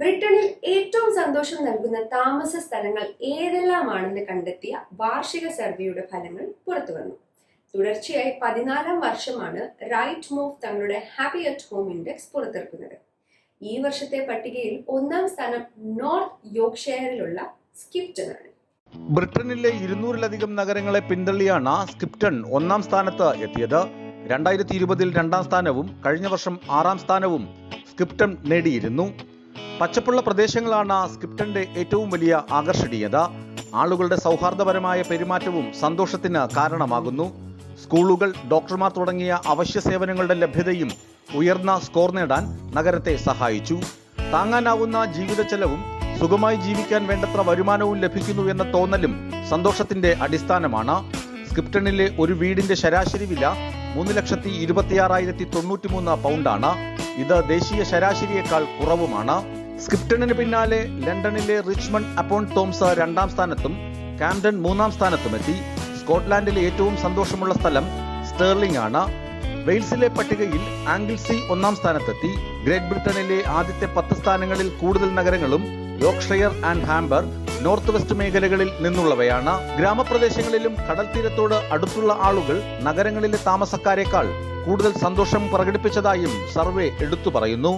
ബ്രിട്ടനിൽ ഏറ്റവും സന്തോഷം നൽകുന്ന താമസ സ്ഥലങ്ങൾ ഏതെല്ലാമാണെന്ന് കണ്ടെത്തിയ വാർഷിക സർവേയുടെ ഫലങ്ങൾ പുറത്തു വന്നു തുടർച്ചയായി പതിനാലാം വർഷമാണ് റൈറ്റ് മൂവ് തങ്ങളുടെ ഹാപ്പി അറ്റ് ഹോം ഇൻഡെക്സ് പുറത്തിറക്കുന്നത്. ഈ വർഷത്തെ പട്ടികയിൽ ഒന്നാം സ്ഥാനം നോർത്ത് യോർക്ക്ഷയറിലുള്ള സ്കിപ്റ്റനാണ് ബ്രിട്ടനിലെ ഇരുന്നൂറിലധികം നഗരങ്ങളെ പിന്തള്ളിയാണ് സ്കിപ്റ്റൺ ഒന്നാം സ്ഥാനത്ത് എത്തിയത്. രണ്ടായിരത്തി ഇരുപതിൽ രണ്ടാം സ്ഥാനവും കഴിഞ്ഞ വർഷം ആറാം സ്ഥാനവും സ്കിപ്റ്റൺ നേടിയിരുന്നു. പച്ചപ്പുള്ള പ്രദേശങ്ങളാണ് സ്കിപ്റ്റന്റെ ഏറ്റവും വലിയ ആകർഷണീയത. ആളുകളുടെ സൗഹാർദ്ദപരമായ പെരുമാറ്റവും സന്തോഷത്തിന് കാരണമാകുന്നു. സ്കൂളുകൾ ഡോക്ടർമാർ തുടങ്ങിയ അവശ്യ സേവനങ്ങളുടെ ലഭ്യതയും ഉയർന്ന സ്കോർ നേടാൻ നഗരത്തെ സഹായിച്ചു. താങ്ങാനാവുന്ന ജീവിത ചെലവും സുഖമായി ജീവിക്കാൻ വേണ്ടത്ര വരുമാനവും ലഭിക്കുന്നു എന്ന തോന്നലും സന്തോഷത്തിന്റെ അടിസ്ഥാനമാണ്. സ്ക്രിപ്റ്റണിലെ ഒരു വീടിന്റെ ശരാശരി വില മൂന്ന് ലക്ഷത്തി ഇരുപത്തിയാറായിരത്തി തൊണ്ണൂറ്റി മൂന്ന് പൗണ്ടാണ്. ഇത് ദേശീയ ശരാശരിയേക്കാൾ കുറവുമാണ്. സ്ക്രിപ്റ്റണിന് പിന്നാലെ ലണ്ടനിലെ റിച്ച്മണ്ട് അപ്പോൺ തോംസ രണ്ടാം സ്ഥാനത്തും കാംഡൻ മൂന്നാം സ്ഥാനത്തുമെത്തി. സ്കോട്ട്ലാൻഡിലെ ഏറ്റവും സന്തോഷമുള്ള സ്ഥലം സ്റ്റേർലിംഗ് ആണ്. വെയിൽസിലെ പട്ടികയിൽ ആംഗിൾസി ഒന്നാം സ്ഥാനത്തെത്തി. ഗ്രേറ്റ് ബ്രിട്ടനിലെ ആദ്യത്തെ പത്ത് സ്ഥാനങ്ങളിൽ കൂടുതൽ നഗരങ്ങളും Yorkshire and Humber North West മേഖലകളിൽ നിന്നുള്ളവയാണ്. ഗ്രാമപ്രദേശങ്ങളിലും കടൽ തീരത്തോട് അടുത്തുള്ള ആളുകൾ നഗരങ്ങളിലെ താമസക്കാരെക്കാൾ കൂടുതൽ സന്തോഷം പ്രകടിപ്പിച്ചതായും സർവേ എടുത്തു പറയുന്നു.